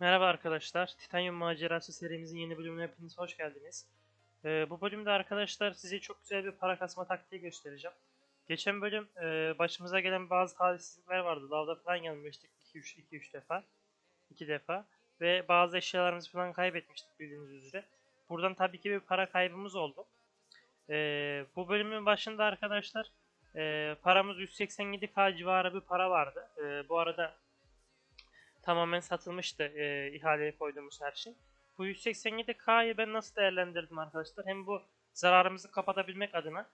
Merhaba arkadaşlar, Titanium Macerası serimizin yeni bölümüne hepiniz hoş geldiniz. Ee, bu bölümde arkadaşlar size çok güzel bir para kasma taktiği göstereceğim. Geçen bölüm e, başımıza gelen bazı talihsizlikler vardı. Lavda falan yanmıştık 2-3 defa. 2 defa. Ve bazı eşyalarımızı falan kaybetmiştik bildiğiniz üzere. Buradan tabii ki bir para kaybımız oldu. Ee, bu bölümün başında arkadaşlar e, paramız 187k civarı bir para vardı. E, bu arada tamamen satılmıştı e, ihaleye koyduğumuz her şey. Bu 187K'yı ben nasıl değerlendirdim arkadaşlar? Hem bu zararımızı kapatabilmek adına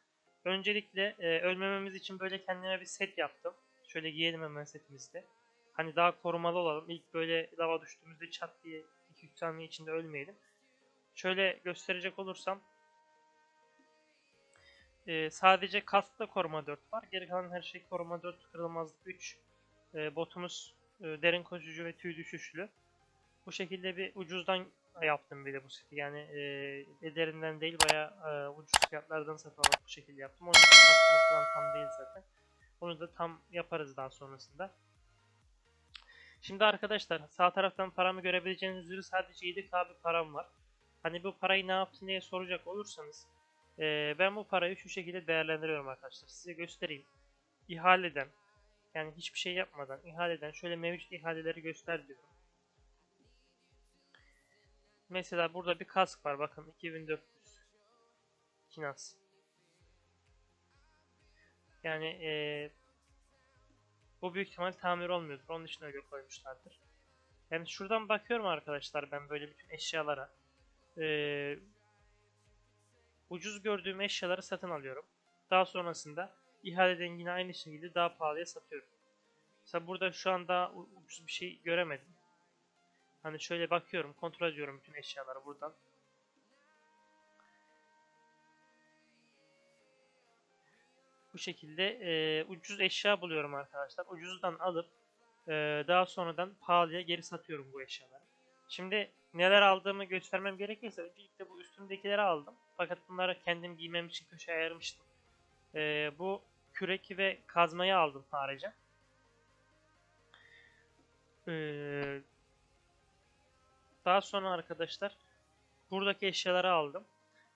öncelikle e, ölmememiz için böyle kendime bir set yaptım. Şöyle giyelim hemen setimizde. Hani daha korumalı olalım. İlk böyle lava düştüğümüzde çat diye 2-3 saniye içinde ölmeyelim. Şöyle gösterecek olursam e, sadece kaskta koruma 4 var. Geri kalan her şey koruma 4, kırılmazlık 3. E, botumuz derin koşucu ve tüy düşüşlü. Bu şekilde bir ucuzdan yaptım bir de bu seti. Yani e, ederinden değil baya e, ucuz fiyatlardan satın alıp bu şekilde yaptım. Onun falan tam değil zaten. Onu da tam yaparız daha sonrasında. Şimdi arkadaşlar sağ taraftan paramı görebileceğiniz üzere sadece 7k bir param var. Hani bu parayı ne yaptın diye soracak olursanız e, ben bu parayı şu şekilde değerlendiriyorum arkadaşlar. Size göstereyim. İhaleden yani hiçbir şey yapmadan ihaleden şöyle mevcut ihaleleri göster diyorum. Mesela burada bir kask var bakın 2400 Kinas. Yani ee, bu büyük ihtimal tamir olmuyordur. Onun için öyle koymuşlardır. Yani şuradan bakıyorum arkadaşlar ben böyle bütün eşyalara. Ee, ucuz gördüğüm eşyaları satın alıyorum. Daha sonrasında ihaleden yine aynı şekilde daha pahalıya satıyorum. Mesela burada şu an daha ucuz bir şey göremedim. Hani şöyle bakıyorum, kontrol ediyorum bütün eşyaları buradan. Bu şekilde e, ucuz eşya buluyorum arkadaşlar. Ucuzdan alıp e, daha sonradan pahalıya geri satıyorum bu eşyaları. Şimdi neler aldığımı göstermem gerekirse öncelikle bu üstümdekileri aldım. Fakat bunları kendim giymem için köşeye ayırmıştım. E, bu kürek ve kazmayı aldım harici. Ee, daha sonra arkadaşlar buradaki eşyaları aldım.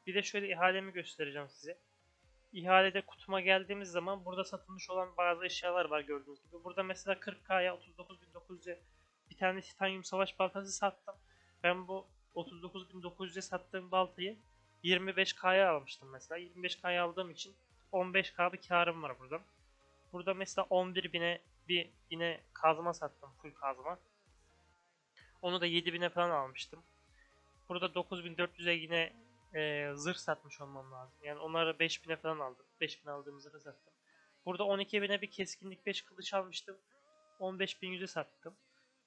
Bir de şöyle ihalemi göstereceğim size. İhalede kutuma geldiğimiz zaman burada satılmış olan bazı eşyalar var gördüğünüz gibi. Burada mesela 40k'ya 39.900'e bir tane titanyum savaş baltası sattım. Ben bu 39.900'e sattığım baltayı 25k'ya almıştım mesela. 25k'ya aldığım için 15k bir karım var buradan. Burada mesela 11.000'e bir yine kazma sattım. Full kazma. Onu da 7000'e falan almıştım. Burada 9400'e yine e, zırh satmış olmam lazım. Yani onları 5000'e falan aldım. 5000 aldığım zırhı sattım. Burada 12.000'e bir keskinlik 5 kılıç almıştım. 15.100'e sattım.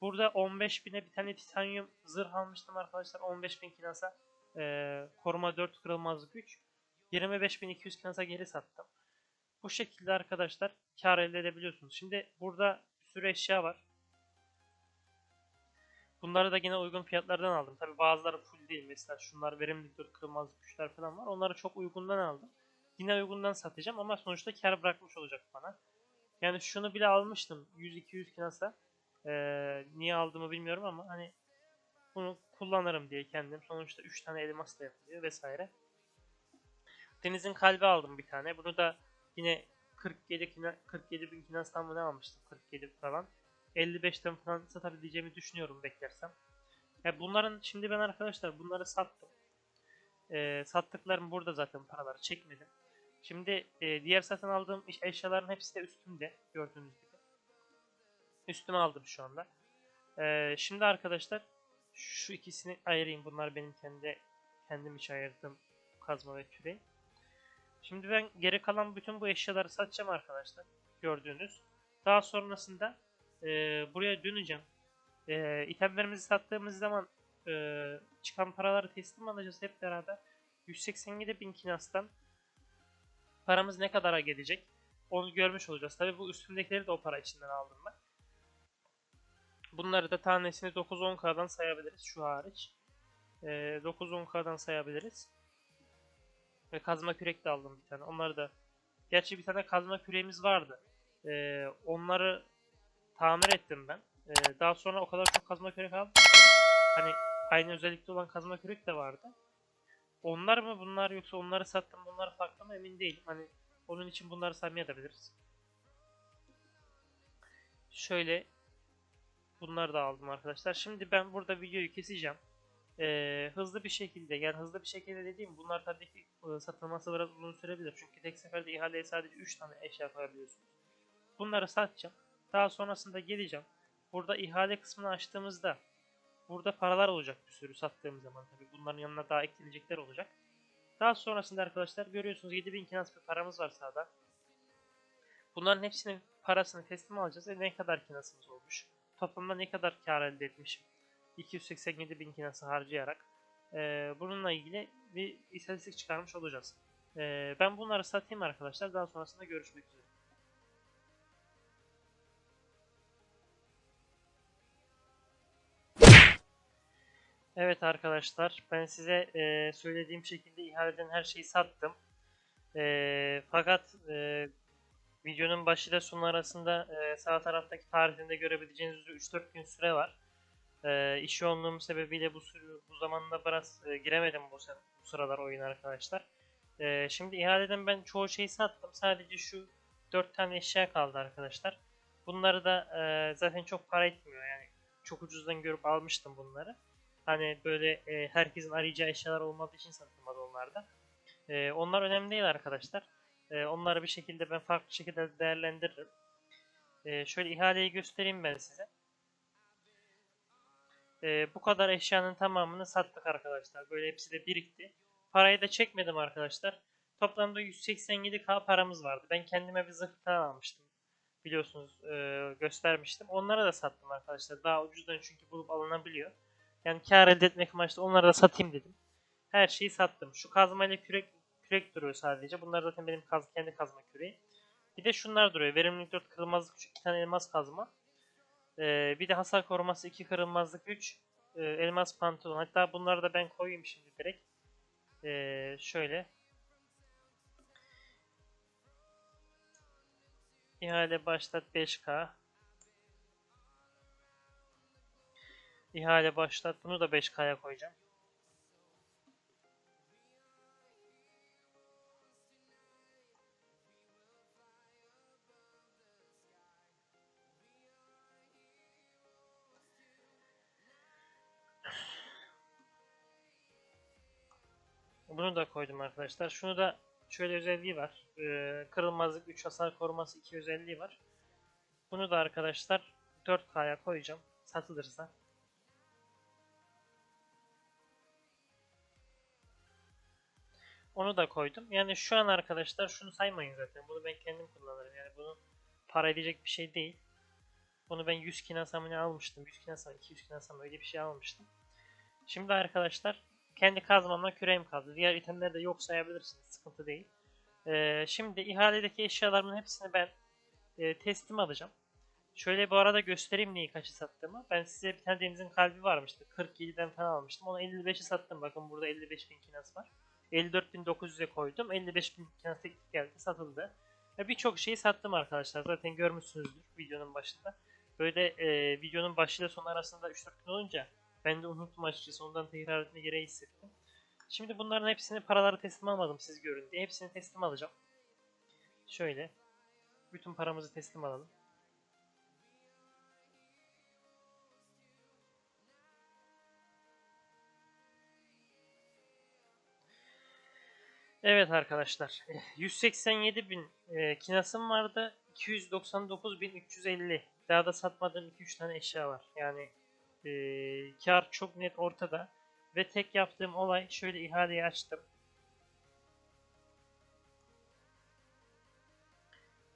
Burada 15.000'e bir tane titanyum zırh almıştım arkadaşlar. 15.000 kinasa e, koruma 4 kırılmazlık 3. 25.200 kinasa geri sattım. Bu şekilde arkadaşlar kar elde edebiliyorsunuz. Şimdi burada bir sürü eşya var. Bunları da yine uygun fiyatlardan aldım. Tabi bazıları full değil. Mesela şunlar verimlilik 4 kırılmazlık güçler falan var. Onları çok uygundan aldım. Yine uygundan satacağım ama sonuçta kar bırakmış olacak bana. Yani şunu bile almıştım. 100-200 kinasa. Ee, niye aldığımı bilmiyorum ama hani bunu kullanırım diye kendim. Sonuçta 3 tane elmas da yapılıyor vesaire. Denizin kalbi aldım bir tane. Bunu da Yine 47 kina, 47 bin finanstan mı ne almıştım? 47 falan. 55'ten falan satabileceğimi düşünüyorum beklersem. Yani bunların şimdi ben arkadaşlar bunları sattım. Ee, sattıklarım burada zaten paraları çekmedim. Şimdi e, diğer satın aldığım eşyaların hepsi de üstümde gördüğünüz gibi. Üstüme aldım şu anda. Ee, şimdi arkadaşlar şu ikisini ayırayım. Bunlar benim kendi kendim için ayırdığım kazma ve küreği. Şimdi ben geri kalan bütün bu eşyaları satacağım arkadaşlar. Gördüğünüz. Daha sonrasında e, buraya döneceğim. E, itemlerimizi sattığımız zaman e, çıkan paraları teslim alacağız hep beraber. 187 bin kinastan paramız ne kadara gelecek onu görmüş olacağız. Tabi bu üstündekileri de o para içinden aldım ben. Bunları da tanesini 9-10k'dan sayabiliriz şu hariç. E, 9-10k'dan sayabiliriz. Ve kazma kürek de aldım bir tane. Onları da Gerçi bir tane kazma küreğimiz vardı. Ee, onları tamir ettim ben. Ee, daha sonra o kadar çok kazma kürek aldım. Hani aynı özellikte olan kazma kürek de vardı. Onlar mı bunlar yoksa onları sattım bunlar farklı mı emin değilim. Hani onun için bunları saymayabiliriz. Şöyle bunları da aldım arkadaşlar. Şimdi ben burada videoyu keseceğim. Ee, hızlı bir şekilde yani hızlı bir şekilde dediğim bunlar tabii ki e, satılması biraz uzun sürebilir. Çünkü tek seferde ihaleye sadece 3 tane eşya koyabiliyorsunuz. Bunları satacağım. Daha sonrasında geleceğim. Burada ihale kısmını açtığımızda burada paralar olacak bir sürü sattığım zaman tabii bunların yanına daha eklenecekler olacak. Daha sonrasında arkadaşlar görüyorsunuz 7000 kinas bir paramız var sağda. Bunların hepsinin parasını teslim alacağız ve ne kadar kinasımız olmuş. Toplamda ne kadar kar elde etmişim. 287 bin kinası harcayarak. Ee, bununla ilgili bir istatistik çıkarmış olacağız. Ee, ben bunları satayım arkadaşlar. Daha sonrasında görüşmek üzere. Evet arkadaşlar ben size e, söylediğim şekilde ihaleden her şeyi sattım. E, fakat e, videonun başı ile sonu arasında e, sağ taraftaki tarihinde görebileceğiniz üzere 3-4 gün süre var. E, iş yoğunluğum sebebiyle bu süre, bu zamanda biraz e, giremedim bu, bu sıralar oyun arkadaşlar. E, şimdi ihaleden ben çoğu şeyi sattım. Sadece şu 4 tane eşya kaldı arkadaşlar. Bunları da e, zaten çok para etmiyor yani. Çok ucuzdan görüp almıştım bunları. Hani böyle e, herkesin arayacağı eşyalar olmadığı için satılmadı onlarda. E, onlar önemli değil arkadaşlar. E, onları bir şekilde ben farklı şekilde değerlendiririm. E, şöyle ihaleyi göstereyim ben size. E, bu kadar eşyanın tamamını sattık arkadaşlar. Böyle hepsi de birikti. Parayı da çekmedim arkadaşlar. Toplamda 187k paramız vardı. Ben kendime bir zırh falan almıştım. Biliyorsunuz e, göstermiştim. Onları da sattım arkadaşlar. Daha ucuzdan çünkü bulup alınabiliyor. Yani kar elde etmek amaçlı onları da satayım dedim. Her şeyi sattım. Şu kazmayla kürek kürek duruyor sadece. Bunlar zaten benim kaz, kendi kazma küreği. Bir de şunlar duruyor. Verimlilik 4 kırılmazlık 3 2 tane elmas kazma. Ee, bir de hasar koruması 2 kırılmazlık 3 e, elmas pantolon. Hatta bunları da ben koyayım şimdi direkt. Ee, şöyle. İhale başlat 5k. İhale başlat. Bunu da 5k'ya koyacağım. Bunu da koydum arkadaşlar. Şunu da şöyle özelliği var. Ee, kırılmazlık 3 hasar koruması 2 özelliği var. Bunu da arkadaşlar 4K'ya koyacağım. Satılırsa. Onu da koydum. Yani şu an arkadaşlar şunu saymayın zaten. Bunu ben kendim kullanırım. Yani bunu para edecek bir şey değil. Bunu ben 100 kinasamını almıştım. 100 kinasam, 200 kinasam öyle bir şey almıştım. Şimdi arkadaşlar kendi kazmamla küreğim kaldı. Diğer itemleri de yok sayabilirsiniz. Sıkıntı değil. Ee, şimdi ihaledeki eşyalarımın hepsini ben e, teslim alacağım. Şöyle bu arada göstereyim neyi kaçı sattığımı. Ben size bir tane denizin kalbi varmıştı. 47'den falan almıştım. Onu 55'e sattım. Bakın burada 55.000 kinas var. 54.900'e koydum. 55.000 kinas teklif geldi. Satıldı. Birçok şeyi sattım arkadaşlar. Zaten görmüşsünüzdür videonun başında. Böyle e, videonun başıyla sonu arasında 3-4 gün olunca ben de unuttum açıkçası. Ondan tekrar etme gereği hissettim. Şimdi bunların hepsini paraları teslim almadım siz görün diye. Hepsini teslim alacağım. Şöyle. Bütün paramızı teslim alalım. Evet arkadaşlar. 187 bin e, kinasım vardı. 299.350. Daha da satmadığım 2-3 tane eşya var. Yani e, kar çok net ortada. Ve tek yaptığım olay şöyle ihaleyi açtım.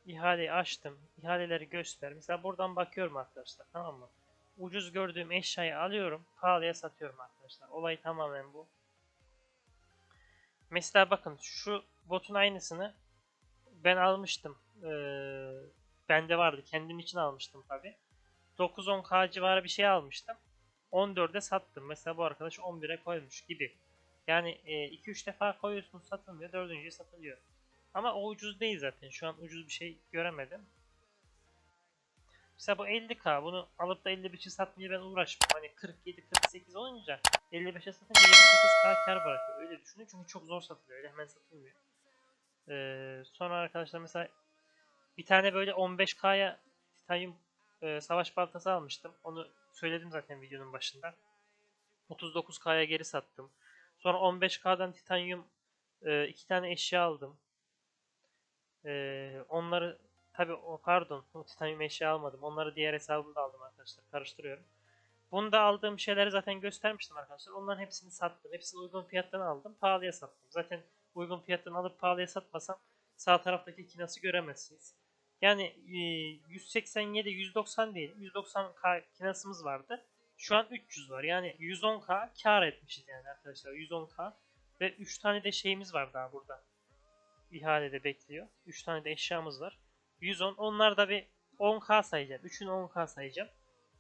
İhaleyi açtım. İhaleleri göster. Mesela buradan bakıyorum arkadaşlar tamam mı? Ucuz gördüğüm eşyayı alıyorum. Pahalıya satıyorum arkadaşlar. Olay tamamen bu. Mesela bakın şu botun aynısını ben almıştım. Ee, bende vardı. Kendim için almıştım tabi. 9-10k civarı bir şey almıştım. 14'e sattım. Mesela bu arkadaş 11'e koymuş gibi. Yani 2-3 defa koyuyorsunuz satılmıyor. 4. satılıyor. Ama o ucuz değil zaten. Şu an ucuz bir şey göremedim. Mesela bu 50k bunu alıp da 55'e satmaya ben uğraşmam. Hani 47-48 olunca 55'e satınca 78k kar bırakıyor. Öyle düşünün çünkü çok zor satılıyor. Öyle hemen satılmıyor. Ee, sonra arkadaşlar mesela bir tane böyle 15k'ya titanyum e, savaş baltası almıştım. Onu söyledim zaten videonun başında. 39k'ya geri sattım. Sonra 15k'dan titanyum e, iki tane eşya aldım. E, onları tabi pardon o titanyum eşya almadım. Onları diğer hesabımda aldım arkadaşlar. Karıştırıyorum. Bunda aldığım şeyleri zaten göstermiştim arkadaşlar. Onların hepsini sattım. Hepsini uygun fiyattan aldım. Pahalıya sattım. Zaten uygun fiyattan alıp pahalıya satmasam sağ taraftaki kinası göremezsiniz. Yani e, 187 190 değil 190k kinasımız vardı. Şu an 300 var. Yani 110k kar etmişiz yani arkadaşlar. 110k ve 3 tane de şeyimiz var daha burada. İhalede bekliyor. 3 tane de eşyamız var. 110. Onlar da bir 10k sayacağım. 3'ünü 10k sayacağım.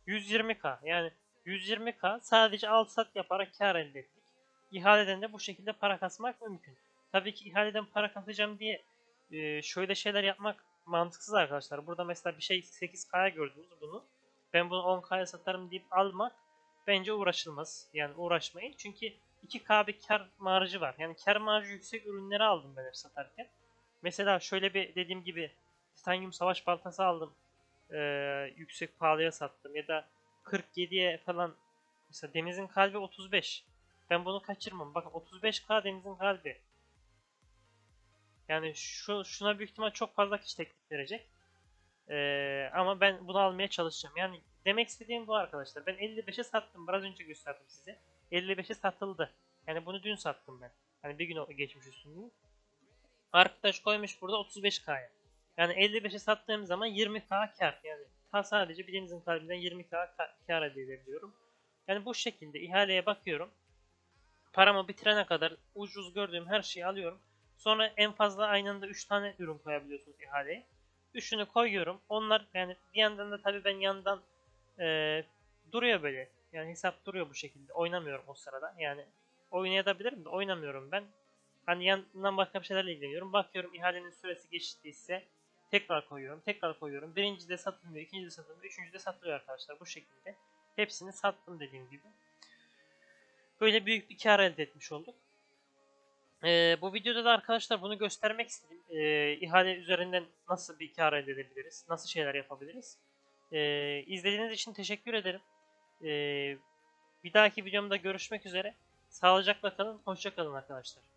120k. Yani 120k sadece al sat yaparak kar elde ettik. İhaleden de bu şekilde para kasmak mümkün. Tabii ki ihaleden para kasacağım diye e, şöyle şeyler yapmak mantıksız arkadaşlar. Burada mesela bir şey 8k'ya gördünüz bunu. Ben bunu 10k'ya satarım deyip almak bence uğraşılmaz. Yani uğraşmayın. Çünkü 2k bir kar marjı var. Yani kar marjı yüksek ürünleri aldım ben hep satarken. Mesela şöyle bir dediğim gibi titanyum savaş baltası aldım. Ee, yüksek pahalıya sattım. Ya da 47'ye falan mesela denizin kalbi 35. Ben bunu kaçırmam. Bakın 35k denizin kalbi. Yani şu şuna büyük ihtimal çok fazla kişi teklif verecek. Ee, ama ben bunu almaya çalışacağım. Yani demek istediğim bu arkadaşlar. Ben 55'e sattım. Biraz önce gösterdim size. 55'e satıldı. Yani bunu dün sattım ben. Hani bir gün geçmiş üstünden. Arkadaş koymuş burada 35k'ya. Yani 55'e sattığım zaman 20k kar. Yani ta sadece bir denizin kalbinden 20k ka- kar elde edebiliyorum. Yani bu şekilde ihaleye bakıyorum. Paramı bitirene kadar ucuz gördüğüm her şeyi alıyorum. Sonra en fazla aynı anda 3 tane ürün koyabiliyorsunuz ihaleye. Üçünü koyuyorum. Onlar yani bir yandan da tabii ben yandan eee, duruyor böyle. Yani hesap duruyor bu şekilde. Oynamıyorum o sırada. Yani oynayabilirim de oynamıyorum ben. Hani yandan başka bir şeylerle ilgileniyorum. Bakıyorum ihalenin süresi geçtiyse tekrar koyuyorum. Tekrar koyuyorum. Birinci de satılmıyor. ikinci de satılmıyor. Üçüncü de satılıyor arkadaşlar. Bu şekilde. Hepsini sattım dediğim gibi. Böyle büyük bir kar elde etmiş olduk. Ee, bu videoda da arkadaşlar bunu göstermek istedim. Ee, ihale üzerinden nasıl bir kar elde edebiliriz? Nasıl şeyler yapabiliriz? Ee, izlediğiniz için teşekkür ederim. Ee, bir dahaki videomda görüşmek üzere. Sağlıcakla kalın. Hoşça kalın arkadaşlar.